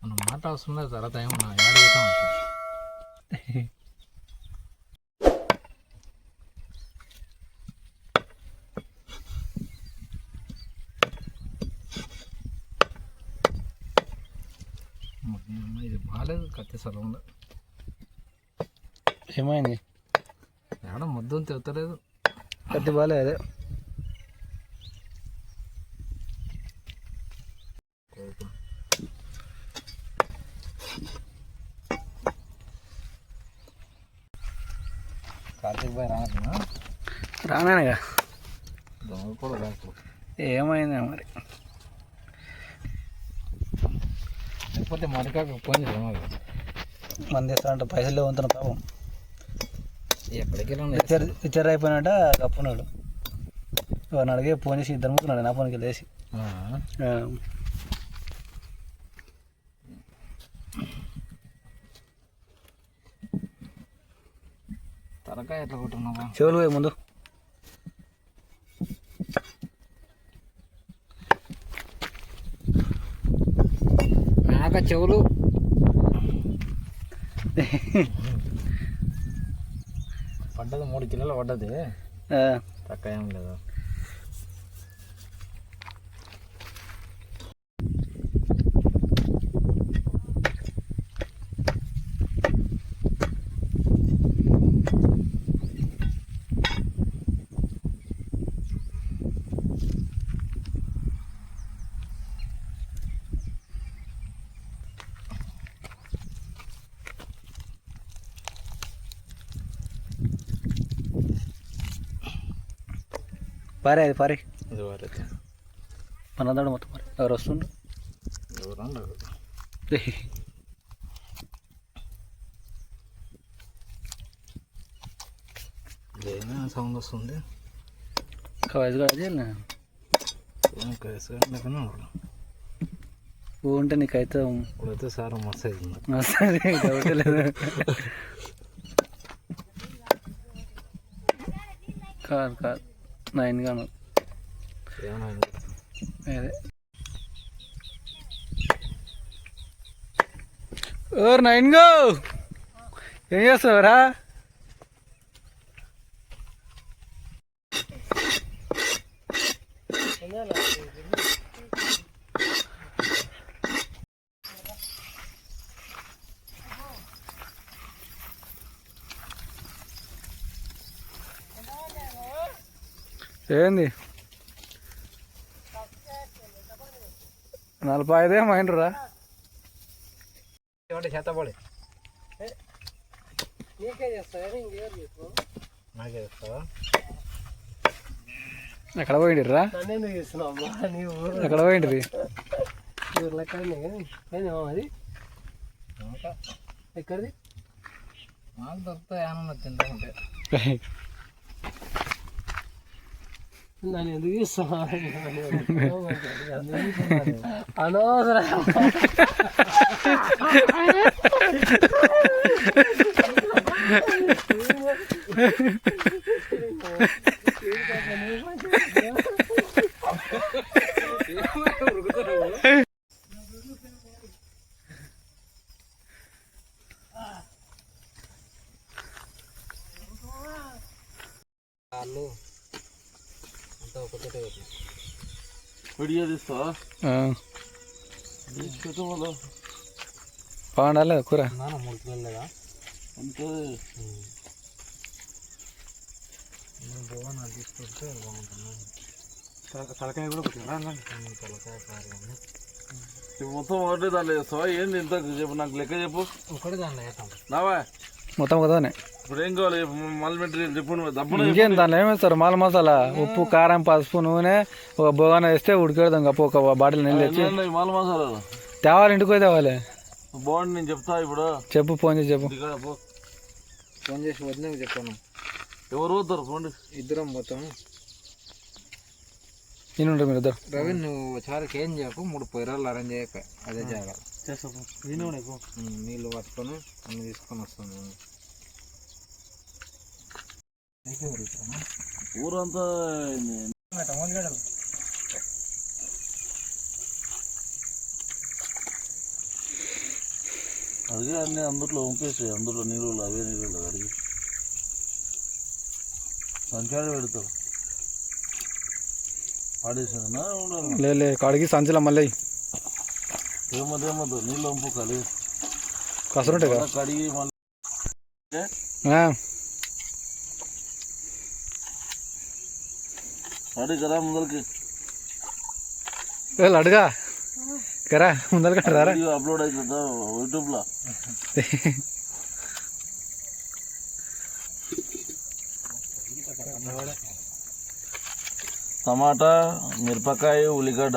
మన మాట అవసరం లేదు తర్వాత ఏమన్నా చేద్దాం ఇది బాగాలేదు కత్తి సలంలో ఏమైంది? ఏడ ముద్దు తిరుగుతలేదు కత్తి బాగాలే అదే కోపం కార్తీక్ బాయ్ రానా రానానుగా దొంగ కూడా రాకు ఏమైంది మరి లేకపోతే మరికాక ఫోన్ చేద్దాం మంది ఇస్తారంట పైసలు ఉంటున్నా పాపం. ఎక్కడికి ఇచ్చారు అయిపోయినట్ట కప్పున్నాడు వాడిని అడిగే ఫోన్ చేసి ఇద్దరు ముక్కున్నాడు నా ఫోన్కి లేచి తలకాయ ఎట్లా కొట్టున్నావా చెవులు పోయి ముందు మేక చెవులు. పడ్డది మూడు కిలోలు పడ్డది. తక్కువ ఏం లేదు. పారే అది పారే. ఇది వారైతే మన దాడు మొత్తం పారే. ఎవరు వస్తుండ్రు? సౌండ్ వస్తుంది? వయసు కాదు పువ్వు ఉంటే నీకైతే ఇప్పుడైతే సార్ మస్తు అవుతుంది డౌట్ లేదు. కాదు కాదు. నైన్ గాను అదే. Or nine go! ఏం చేస్తావురా ఏంది? నలభై ఐదే మైండ్రా చేస్తావా? ఎక్కడ నీవు ఎక్కడ పోయిండ్రి? అది? ఎక్కడిది? మాకు దొరుకుతాయి ఏమన్నా తింటా ఉంటే. నన్ను ఎందుకు చేస్తున్నావు అనవసరం కాళ్ళు అంతా ఒకటే వీడియో కూర? మూడు కిలోలు లేదా? అంతే. నేను భువన్ అది తీసుకుంటే బాగుంటుంది తలకాయ కూడా తలకాయ కారు మొత్తం ఒకటే దాంట్లో చేస్తావా? ఏంది ఇంత చెప్పు నాకు లెక్క చెప్పు. ఒకటి దాంట్లో వేస్తాం నావా? మొత్తం కదానే ఇప్పుడు ఏం కావాలి? ఇంకేం దాంట్లో ఏమేస్తారు మాల మసాలా ఉప్పు కారం పసుపు నూనె ఒక బోగాన వేస్తే ఉడికేదాం కప్పు ఒక బాటిల్ నీళ్ళు తెచ్చి. మాల మసాలాలు తేవాలి ఇంటికి పోయి తేవాలి. బాగుంది నేను చెప్తా ఇప్పుడు. చెప్పు ఫోన్ చేసి చెప్పు. ఫోన్ చేసి వదిన చెప్పాను. ఎవరు పోతారు పోండి ఇద్దరం మొత్తం నేను ఉంటారు మీరు ఇద్దరు. రవి నువ్వు చారుకి ఏం చేయకు మూడు పొయ్యరాలు అరేంజ్ చేయక. అదే నీళ్ళు పట్టుకొని అన్ని తీసుకొని వస్తాను ఊరంతా అడిగి అన్ని అందులో ఉంపేసి అందులో నీళ్ళు అవే నీళ్ళు అడిగి సంచారం పెడతావు. పాడేసిందనా ఉండాలి. లే లే కాడికి సంచుల మళ్ళీ ఏమదు నీళ్ళు వంపుకోవాలి కసరుంటాయి కడిగి మళ్ళీ ముందరికి. వేళ్ళు అడుగా కరా ముందరికి రారా? అప్లోడ్ అవుతుందా యూట్యూబ్లో? టమాటా మిరపకాయ ఉల్లిగడ్డ.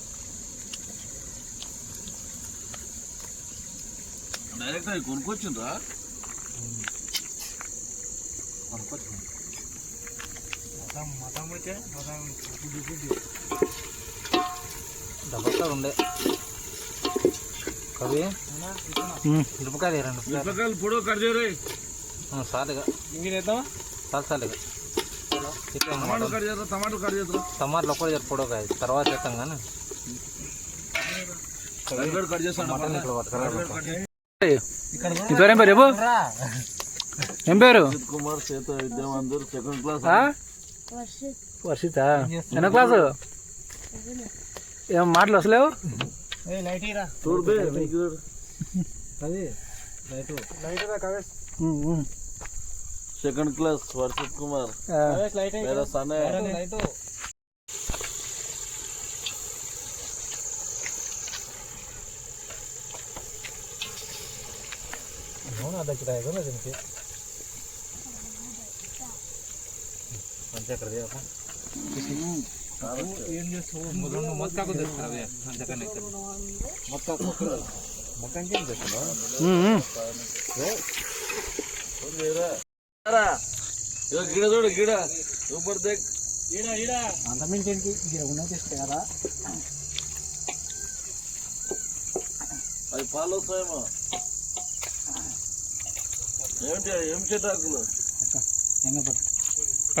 డైరెక్ట్ అవి కొనుక్కొచ్చిండ్రా కొనుక్కొచ్చు. ఉండే కవి. మిరపకాయలు రెండు మిరపకాయలు పొడవు కట్ చేయరే సాలుగా ఇంకేద్దామా చాలు చాలుగా ఇట్లా టమాటో కట్ చేద్దాం టమాటో కట్ చేద్దాం. టమాటాలు ఒక్కటి పొడవు తర్వాత చేస్తాం కానీ. కట్ చేస్తాను పట్టుకురా. నీ పేరు ఏం పేరు? చెప్పు ఏం పేరు కుమార్ చేత విద్యావంతుడు సెకండ్ క్లాస్? వర్షిత ఎన్న క్లాసు ఏం మాటలు వస్తలేవు. Second class Varshith Kumar. है ఏం చేస్తావు రెండు అంతకన్నా ఇక్కడ ఏం గిడ చూడు గిడ సూపర్ దేక్ అంత మించి ఉన్న తీసుకురా అది పాలు వస్తాయేమో ఏమిటి ఏం చెట్టాకులు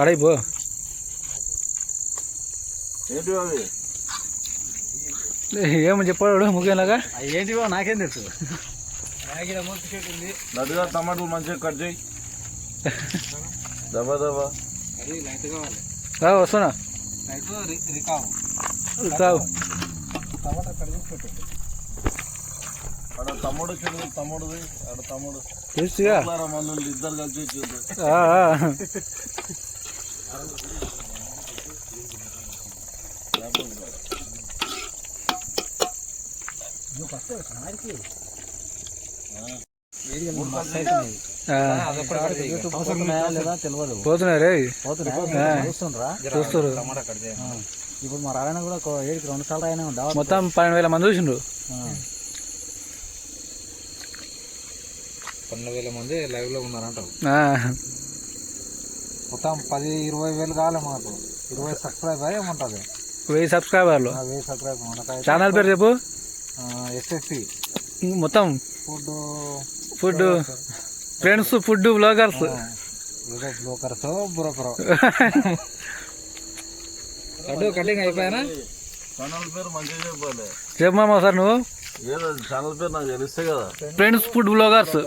అడై పో. ఏంటి అవి ఏమని చెప్పాడు? ముఖ్యంలాగా? ఏంటివో నాకేం తెలుసు. చెట్టు నటుగా టమాటాలు మంచిగా కట్ చేయి. దబా దబా. వస్తున్నా. లైట్ రికావు. కావు టమాటా కడిగి పెట్టు. ఆడ తమ్ముడు చెడు తమ్ముడుది ఆడ తమ్ముడు. చూసిగా మళ్ళీ ఇద్దరు కలిసి చూద్దాం ఆ, ఆ. ఆ, పోతున్నాయా లేదా తెలియదు పోతున్నాయి రే పోతున్నాయా చూస్తుండ్రా చూస్తారు టమాటా కట్ ఇప్పుడు మా రాయన కూడా ఏడుకి రెండు సార్లు అయినా దావత్ మొత్తం పన్నెండు వేల మంది చూసిండ్రు? పన్నెండు వేల మంది లైవ్లో ఉన్నారంటావు. ఆ, మొత్తం పది ఇరవై వేలు కావాలి మాకు. ఇరవై సబ్స్క్రైబ్ ఏముంటుంది? వెయ్యి సబ్స్క్రైబర్లు? వెయ్యి సబ్స్క్రైబ్ మనకైతే ఛానల్ పేరు చెప్పు. ఎస్ఎస్సి. మొత్తం food food friends food bloggers ఏదో బ్రోకర్స్ బ్రోకర్ కటింగ్ అయిపోయానా? ఛానల్ పేరు మంచిగా చెప్పాలి. చెప్పమా సార్ నువ్వు. ఏదో ఛానల్ పేరు నాకు తెలిస్తే కదా. Friends food bloggers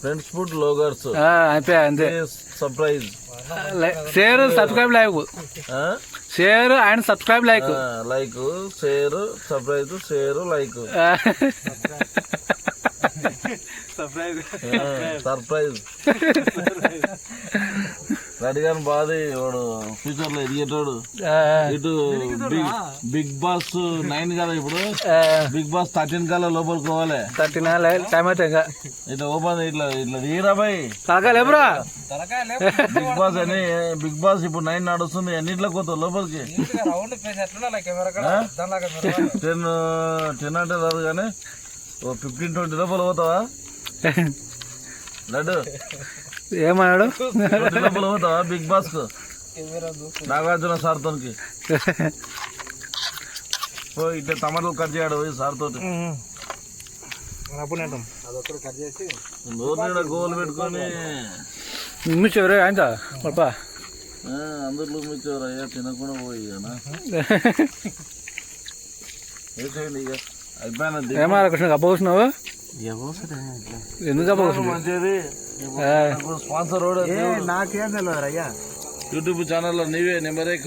friends food bloggers అయిపోయా అంతే surprise share subscribe like share and subscribe like like share surprise share like surprise రెడీగా బాధ వాడు ఫ్యూచర్లో ఎదిగేటోడు. ఇటు బిగ్ బిగ్ బాస్ నైన్ కదా ఇప్పుడు? బిగ్ బాస్ థర్టీన్ కల్లా లోపలికి పోవాలి. థర్టీన్? టైం అయితే ఇట్లా ఓపెన్ ఇట్లా ఇట్లా దిగిరా బాయ్? తలకాయ లేపురా బిగ్ బాస్ అని బిగ్ బాస్ ఇప్పుడు నైన్ నడుస్తుంది ఎన్నిట్లో పోతావు లోపలికి. టెన్ టెన్ అంటే రాదు కానీ ఓ ఫిఫ్టీన్ ట్వంటీ లోపల పోతావా? లడ్డు. ఏమన్నాడు? పోతావా బిగ్ బాస్ నాగార్జున సార్ తోనికి. ఓ ఇట్లా టమాటాలు కట్ చేయడు పోయి సార్ తోటి. గోలు పెట్టుకొని. మిచ్చవరే ఆయన? పప్పా. ఆ, అందరిలో మిచ్చేవారు అయ్యా తినకుండా ఇక అయిపోయినా ఏమన్నా కృష్ణ అప్పకొస్తున్నావు ఎందుకు అప్పకొస్తున్నావు మంచిది. స్పాన్సర్ నాకేం తెలియదు అయ్యా. యూట్యూబ్ ఛానల్లో నీవే నెంబర్ ఎక్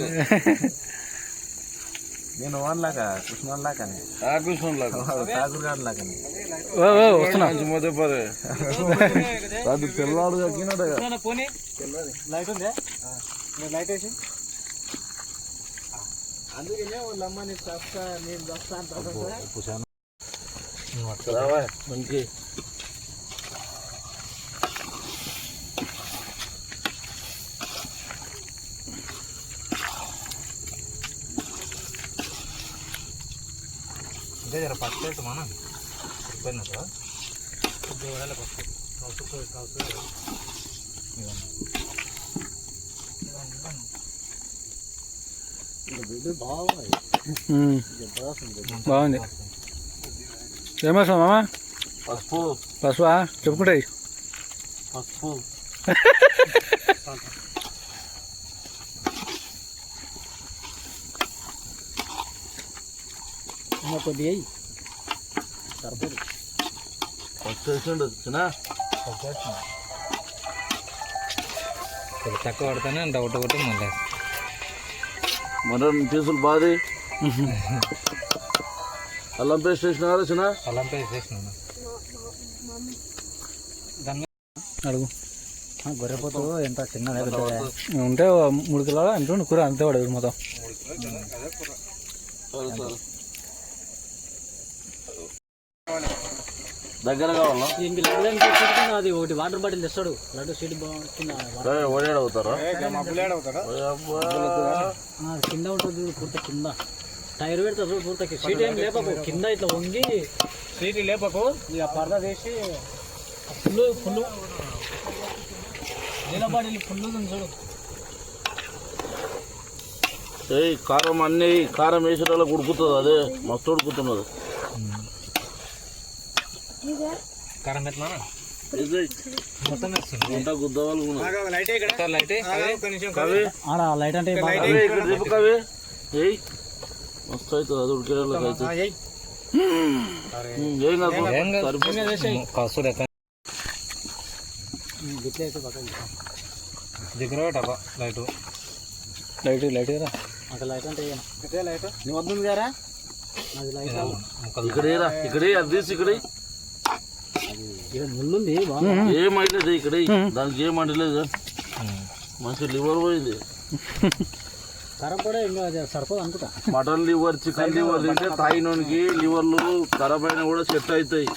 నేను వన్ లాగా కృష్ణ లాగానే ఆ కృష్ణ లాగా ఠాకూర్ గారి లాగానే ఓ ఓ వస్తున్నా. మంచి మొదటి పరే అది తెల్లవాడు ఎక్కినాడుగా లైట్ ఉందే? లైట్ వేసి. అందుకనే వాళ్ళ అమ్మని చస్తా నేను చస్తా అంటారు రావా మంచి. ఇదే జర అయితే మనం పోయినట్టు దేవాలయ ఫస్ట్ కౌసు కౌసు ఉమ్. బాగుంది. ఏమేస్తావు మామ? పసుపు. పసువా? చెప్పుకుంటాయి పసుపు. కొద్దిగా ఫస్ట్ వేసిండు చిన్న తక్కువ పడితేనే డౌట్ ఒకటి మళ్ళీ. మటన్ పీసులు బాది. అల్లం పేస్ట్ వేసిన చిన్న అల్లం పేస్ట్ చేసినాను అడుగు. గొర్రెపోతు ఎంత చిన్న ఉంటే మూడు కిలోలు ఎంత ఉండు? కూర అంతే పడదు మొత్తం. సరే సరే దగ్గర కావాలా అది ఒకటి వాటర్ బాటిల్ తెస్తాడు. లడ్డు సీట్ కింద అవుతారా ఆ, కింద ఉంటుంది చూడు, పూర్తి కింద. టైర్ పెడతా చూడు పూర్తి సీట్ ఏం లేపకు కింద ఇట్లా వంగి సీటీ లేపకు ఇక పరదా వేసి ఫుల్ ఫుల్ నీళ్ళ బాటిల్ ఫుల్ చూడు. ఏయ్ కారం అన్ని కారం వేసిన వాళ్ళకి ఉడుకుతుంది అదే మస్తు ఉడుకుతున్నది. కారం ఎట్లా ఇది మొత్తం వేస్తుంది వంట గుద్దవాళ్ళు లైట్ ఇక్కడ లైట్ కవి ఆడ లైట్ అంటే బాగా కవి ఇక్కడ చెప్పు కవి ఏయ్ మస్తు అవుతుంది అది ఉడికేళ్ళకి అయితే ఉమ్, ఏం కాదు సరిపోతుంది. కసూరి ఎక్కడ గిట్ల అయితే పక్కన దగ్గర పెట్టబ్బా లైట్ లైట్ లైట్ కదా అక్కడ లైట్ అంటే ఏం? లైట్ నీ వద్ద ఉంది కదా అది లైట్ ఇక్కడ ఏరా ఇక్కడ ఏ, అది తీసి ఇక్కడ ఏ. ఇక్కడ. దానికి ఏం అంటలేదు? మంచి లివర్ పోయింది. కరం కూడా సరిపోదు అనుకుంటా. మటన్ లివర్ చికెన్ లివర్ తింటే తాగినోనికి లివర్లు ఖరాబ్ అయినా కూడా సెట్ అవుతాయి.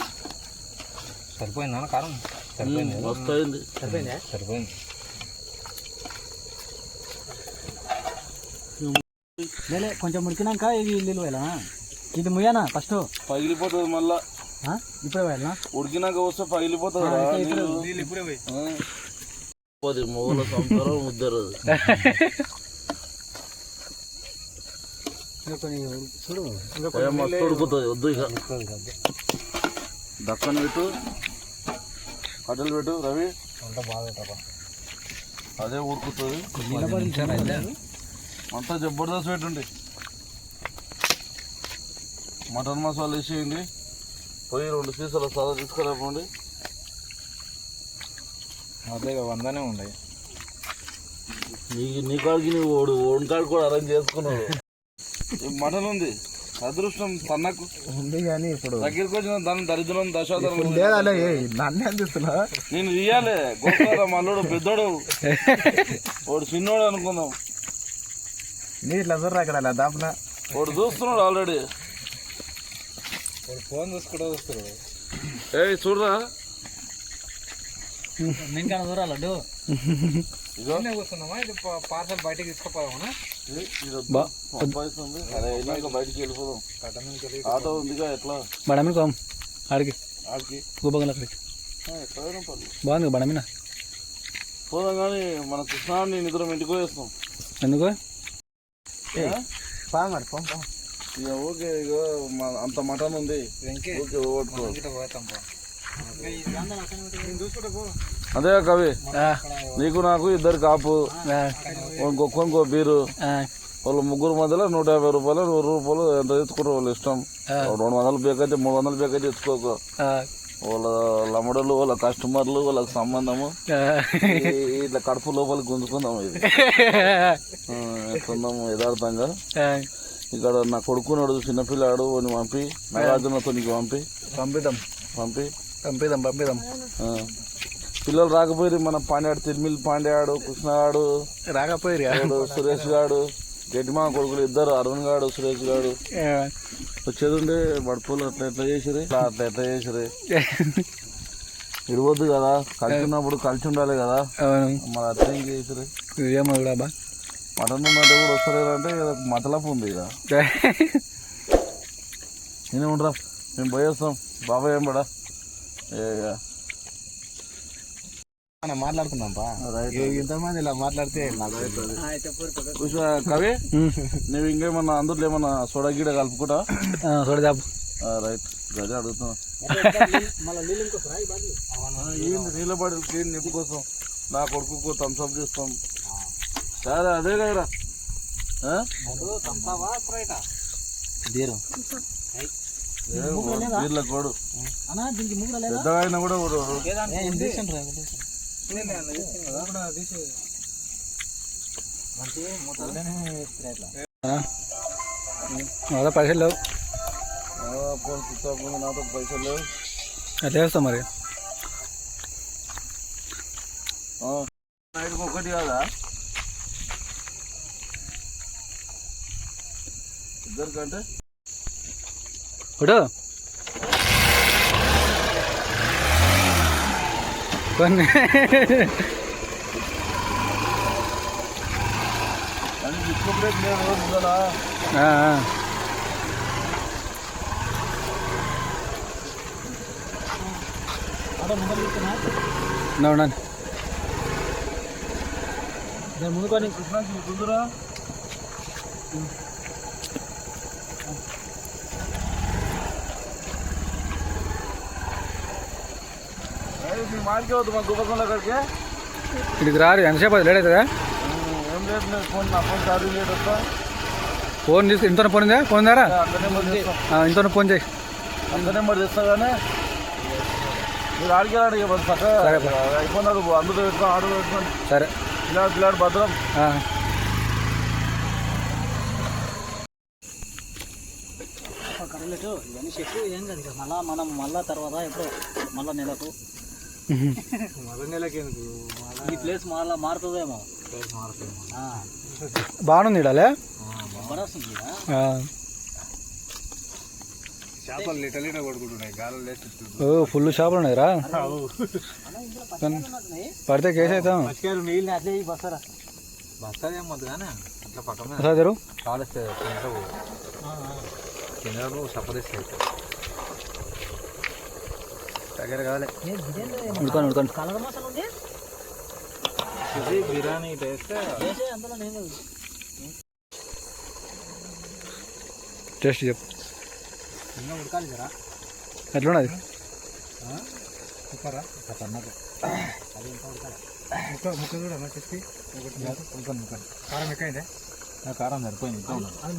సరిపోయిందా కారం? సరిపోయింది? మస్తు అయింది సరిపోయిందా? సరిపోయింది. కొంచెం ఉడికినాక ఇది ఇల్లు వెళ్ళా ఇది ముయ్యనా ఫస్ట్ పగిలిపోతుంది మళ్ళా. ఇప్పుడే వెళ్ళనా ఉడికినాక వస్తే పగిలిపోతుంది. ఆ. పోది మొగల సంసారం ముద్దరదు కొన్ని చూడు ఏ మస్తు ఉడుకుతుంది వద్దు ఇక. దక్కన పెట్టు. కట్టెలు పెట్టు రవి. వంట బాగా అదే ఉడుకుతుంది. అంతా జబర్దస్త్ పెట్టుండి. మటన్ మసాలా వేసేయండి. పోయి రెండు సీసాల సాదా తీసుకురాకండి అదే వందనే ఉన్నాయి. నీ నీ కాడికి నీవు ఓడు ఓడి కాడికి కూడా అరేంజ్ చేసుకున్నావు. ఈ మటన్ ఉంది. అదృష్టం తన్నకు. ఉంది కానీ ఇప్పుడు దగ్గరికి వచ్చిన దాని దరిద్రం దశాదరం నన్ను అందిస్తున్నా? నేను తీయాలి గొప్ప మల్లుడు పెద్దోడు. వాడు చిన్నోడు అనుకుందాం. నీ ఇట్లా చూడరా అక్కడ అలా దాపున? వాడు చూస్తున్నాడు ఆల్రెడీ ఫోన్ చూసుకుంటూ చూస్తారు ఏ చూడరా నేను కానీ దూరా లడ్డు ఇగో కూర్చున్నామా ఇది పార్సల్ బయటకి తీసుకుపోదామా బయటికి వెళ్ళిపోదాం ఆటో ఉందిగా ఎట్లా ఆడికి ఆడికి గోపగల అక్కడికి బాగుంది బండ మీద పోదాం కానీ మన కృష్ణాన్ని నిద్ర ఇంటికి వేస్తాం ఎందుకు ఇక ఓకే ఇక అంత మటన్ ఉంది. ఓకే. అదే కవి నీకు నాకు ఇద్దరు కాపు ఆ, ఇంకో ఇంకో బీరు. వాళ్ళు ముగ్గురు మధ్యలో నూట యాభై రూపాయలు నూరు రూపాయలు ఎంత తెచ్చుకుంటారు వాళ్ళ ఇష్టం. రెండు వందలు బేకైతే మూడు వందలు బేకైతే తెచ్చుకోకు. వాళ్ళ లమ్మడలు వాళ్ళ కస్టమర్లు వాళ్ళకి సంబంధము. ఇట్లా కడుపు లోపలికి గుంజుకుందాం ఇది. ఎట్లుందాము యథార్థంగా. ఇక్కడ నా కొడుకున్నాడు చిన్నపిల్లాడు అని పంపి నాగార్జునతో నీకు పంపి. పంపిద్దాం. పంపి. పంపిద్దాం పంపిద్దాం. ఆ. పిల్లలు రాకపోయి మన పాండ్యాడు తిరుమిల్ పాండ్యాడు కృష్ణగాడు రాకపోయారు సురేష్ గాడు గడ్డిమా కొడుకులు ఇద్దరు అరుణ్ గాడు సురేష్ గాడు. వచ్చేది ఉండే పడుపులు అట్లా ఎట్లా చేసిరే అట్లా ఎట్లా చేసిరే ఇడవద్దు కదా కలిసి ఉన్నప్పుడు కలిసి ఉండాలి కదా. మరి ఇంక చేసిరే ఏమో మటన్ ఉందంటే కూడా వస్తలేరు అంటే మతలపు ఉంది ఇక. నేనే ఉండరా మేము పోయేస్తాం బాబాయ్ ఏం పడా? మాట్లాడుకుందాం పా ఇంతమంది ఇలా మాట్లాడితే కవి? నువ్వు ఇంకేమన్నా అందులో ఏమన్నా సోడా గీడ కలుపుకుంటా? చూడదాపు రైట్. గదే అడుగుతున్నా. నీళ్ళ బాటిల్. క్లీన్ నిప్పు కోసం. నా కొడుకు థమ్స్అప్ చేస్తాం. సరే అదే కదరా. బీరు. కూడా. పైసలు లేవు. నాతో పైసలు లేవు. అట్లా చేస్తాం మరి? ఒకటి కాదా ఇద్దరికంటే ఇప్పుడు కొన్ని అని డిస్కో బ్రేక్ లేదు ముందర ఆ, ఆ. అక్కడ ముందు తీసుకున్నా ఉండండి, ఉండండి. నేను ముందు కొని కృష్ణాకి కుదురా మీ మాడికి వద్దు మా గుబ్బకంలో అక్కడికి ఇక్కడికి రారు ఎంతసేపు అది లేట్ అవుతుందా? ఏం లేదు నేను ఫోన్ నా ఫోన్ వస్తా ఫోన్ తీసుకు ఇంతనే ఫోన్ ఉందా? ఫోన్ ఉందారా అంత నెంబర్ చేస్తా. ఇంతనే ఫోన్ చేయి. అంత నెంబర్ చేస్తా కానీ మీరు పక్క. అయిపోయినారు అందులో పెట్టుకో ఆర్డర్ పెట్టుకోండి. సరే. పిల్లాడు పిల్లాడు భద్రం. ఇవన్నీ ఏం కాదు ఇక. మళ్ళా మనం మళ్ళా తర్వాత ఎప్పుడు? మళ్ళా నెలకు. ఈ ప్లేస్ మళ్ళా మారుతుందేమో. ఆ, బాగుంది ఇడాలే. చేపలు లీట లీట కొడుకుంటున్నాయి గాలం లేచి ఓ ఫుల్ షాపులు ఉన్నాయి రా. ఉన్నట్టున్నాయి. పడితే కేసు అవుతాం నీళ్ళు అట్లే బస్తారా? బస్తాలు ఏం వద్దు కానీ అట్లా పక్క మీద ఒకసారి తెరు కాలేస్తే తింటావు. ఆ, ఆ. కింద సపరేస్తాయి దగ్గర కావాలి. ఉడుకోండి ఉడుకోండి. బిర్యానీ టేస్ట్. చెప్పు. ఉడకాలి జరా. ఎట్లున్నది? సూపరా? ఖతర్నాక్ అది ఇంకా ఉడకాలి. ముక్క ముక్క కూడా ముక్కను ముక్కను కారం ఎక్కువైందే? నా కారం సరిపోయింది ఇంకా ఉన్నది అది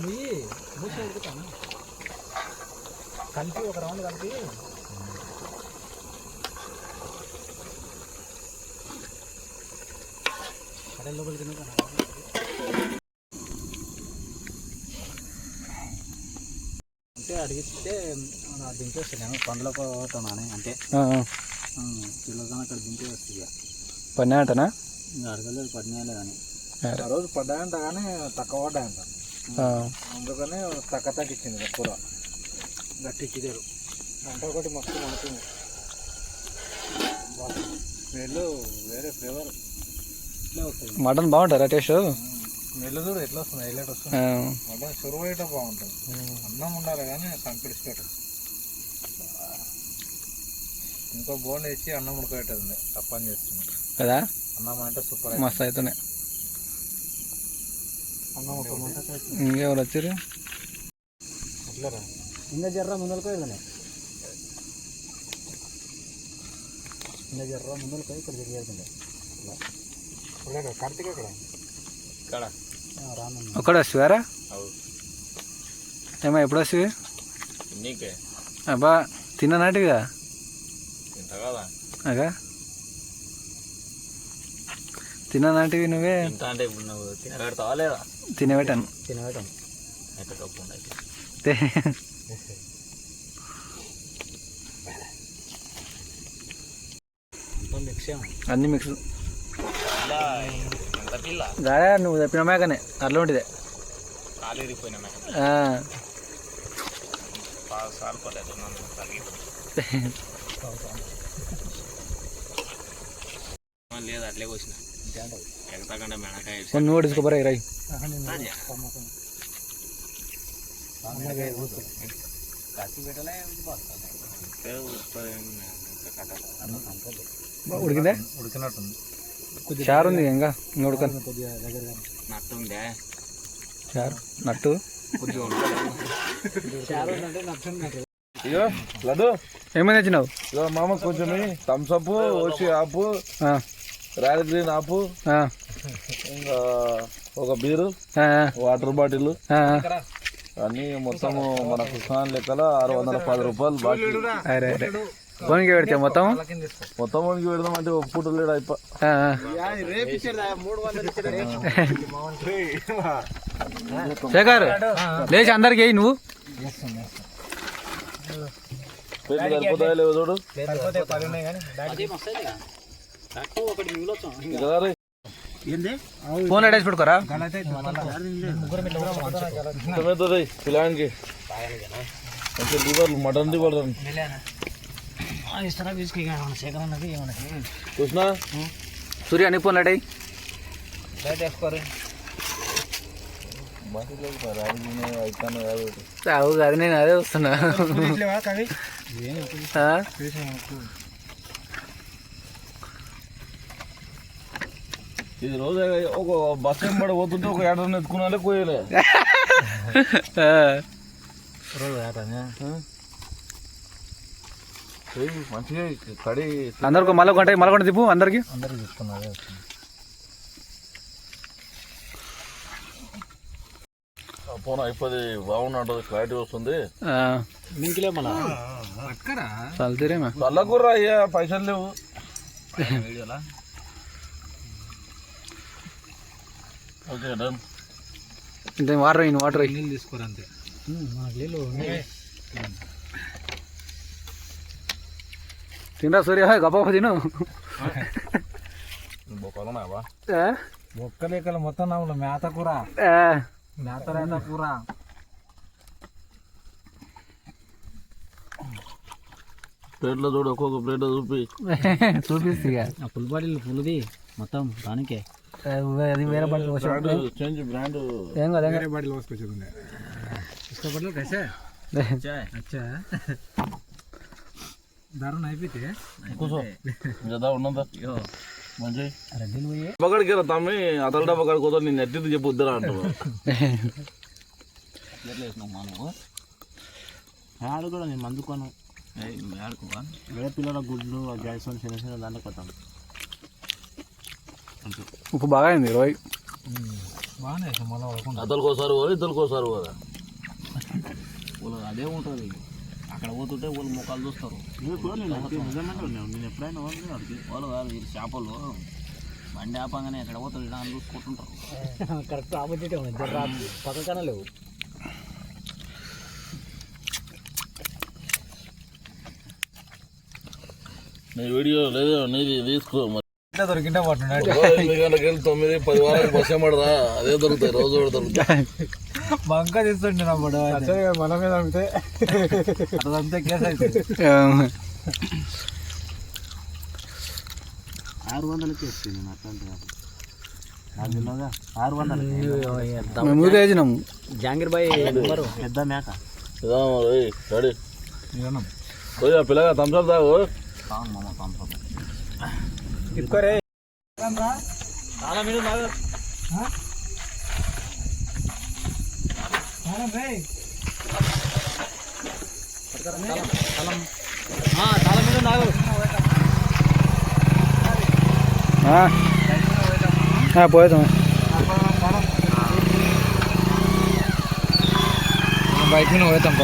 మూసి ఉడుకుతాను? కలిపి ఒక రౌండ్ కలిపి కడే లోపలికి ఎందుకు రా? అంటే అడిగితే దింపేస్తాను పండ్లకు పోతాను అంటే. పిల్లగానే అక్కడ దింపే వస్తుంది ఇక. పన్నా అంటనా? ఇంకా అడగలేదు పడినాయలే కానీ ఆ రోజు పడ్డాయంట కానీ తక్కువ పడ్డాయంట. అందుకని తక్కువ తగ్గించింది కూర గట్టిచ్చిదారు వంట ఒకటి మస్తు మనకుంది స్మెల్ వేరే ఫ్లేవర్. Mutton బాగుంటారా taste? ఎట్లా వస్తుంది హైలైట్ వస్తుంది. ఆ. మటన్ బాగుంటుంది. అన్నం ఉండాలి కానీ సంపిడిచిపెట్టు ఇంకో బోన్ వేసి అన్నం ఉడకబెట్టేది తప్పని చేస్తున్నాం కదా? అన్నం అంటే సూపర్ మస్తు అవుతున్నాయి అన్నం ఉడకమంటే ఇంకెవరు వచ్చారు? అట్లరా ఇంకా జర్ర ముందరకు వెళ్ళలే ఇంకా జర్ర ముందరకు పోయి ఇక్కడ తిరిగేస్తుండే కార్తీక్ అక్కడ ఇక్కడ. వస్తారా ఏమో ఎప్పుడు వస్తుంది నీకే అబ్బా తిన్ననాటిగా ఇంత కదా. అగా? తిన్ననాటివి నువ్వే? అంటే ఇప్పుడు నువ్వు తినబెడతావా లేదా? తినబెట్టాను. మిక్స్ అన్ని మిక్స్. గాడే నువ్వు చెప్పిన మేకనే. అట్లా ఉంటుంది. కాలు లేదు అట్లే నువ్వు ఉడికిందే? ఉడికినట్టుంది. చారు ఉంది ఇంకా ఇంకా ఉడకను కొద్దిగా దగ్గర నట్టుందే చారు నట్టు. ఇగో లడ్డు. ఏమైనా తెచ్చినావు? ఇగో మామ కొంచెం థమ్స్ అప్ వచ్చి ఆపు. ఆ, రాయల్ గ్రీన్ ఆపు. ఆ, ఇంకా ఒక బీరు. ఆ, వాటర్ బాటిల్. ఆ, అన్ని మొత్తం మన కృష్ణాన్ లెక్కల ఆరు వందల పది రూపాయలు బాకీ. ఫోన్కి పెడితే మొత్తం మొత్తం మనకి పెడదాం అంటే ఒక పూట లేడు అయిపో. శేఖర్ లేచి అందరికి వేయి నువ్వు. పెళ్ళి సరిపోతాయో లేవో చూడు. అది మస్తు కట్టు ఒకటి మిగిలొచ్చు కదా. రే ఫోన్ పెట్టుకోరా ఇష్టమవుతుంది పిల్లానికి కొంచెం లివర్ మటన్ లివర్ ఇస్తారా తీసుకు శేఖర్ అన్నది ఏమన్నా కృష్ణ? సూర్య నీ ఫోన్ అడై అవు అది నేను అదే వస్తున్నా? ఇది రోజు ఒక బస్ ఎంబడి పోతుంటే ఒక ఏడాది ఎత్తుకున్నాలే కోయలే ఆ. మంచిగా కడి అందరికి మళ్ళీ కొంట మళ్ళీ కొంట తిప్పు అందరికి. అందరికి చెప్తున్నా ఫోన్ అయిపోయి బాగున్నట్టు క్లారిటీ వస్తుంది. చల్లకూర్రా అయ్యా పైసలు లేవు. వీడియోలా ఓకే డన్. ఇంత వాటర్ అయ్యి వాటర్ అయ్యి. నీళ్ళు తీసుకోరు అంతే మనకు నీళ్ళు తినరా సూర్య గొప్ప తిను లెక్కలు మొత్తం మేత కూర ఆ. మేత రేత కూర ప్లేట్లో చూడు ఒక్కొక్క ప్లేట్ చూపి చూపిస్తు. ఆ ఫుల్ బాటిల్ ఫుల్ది మొత్తం దానికే అది వేరే బ్రాండ్ చేంజ్ బ్రాండ్ ఏం కదా ఏం వేరే బాటిల్ పోసుకొచ్చింది ఇష్టపడలేదు కసే. అచ్చా ధరణ అయిపోతే పక్కడికి తమ్మి అతల డబ్బా కాడికి పోతా నేను ఎట్టి చెప్పు వద్దురా ఆడు కూడా నేను మందుకోను వేరే పిల్లల గుడ్లు గ్యాస్ చిన్న చిన్న దాంట్లో కొట్టాం ఉప్పు బాగా అయింది రోయ్ బాగానే అతలకోసారి పోదు ఇతలకోసారి పోదా వాళ్ళు అదే ఉంటుంది అక్కడ పోతుంటే వాళ్ళు ముఖాలు చూస్తారు. నేను ఎప్పుడైనా వాళ్ళు కాదు వీళ్ళు చేపలు. బండి ఆపంగానే ఎక్కడ పోతారు? ఇలా అని చూసుకుంటుంటారు. కరెక్ట్ ఆపోజిట్ పక్కన లేవు. వీడియో లేదు నీది తీసుకో ఇట్లా దొరికింటే పట్టున్నాడు రోజు ఎనిమిది గంటలకు వెళ్ళి తొమ్మిది పది వారాలకు బస్ ఏమడదా అదే దొరుకుతాయి రోజు కూడా దొరుకుతాయి. బంక తీస్తుండే నమ్ముడు మన మీద అంతే కేసు అవుతుంది ఆరు వందలకి వస్తుంది నేను అట్లాంటి ఆరు వందలు జాంగీర్ బాయ్ నెంబరు. పెద్ద మేక పిల్లగా థమ్స్అప్ తాగు. తాను చాలా మీరు చాలా మీద నాగు పోయేదాం బయట మీద పోతాం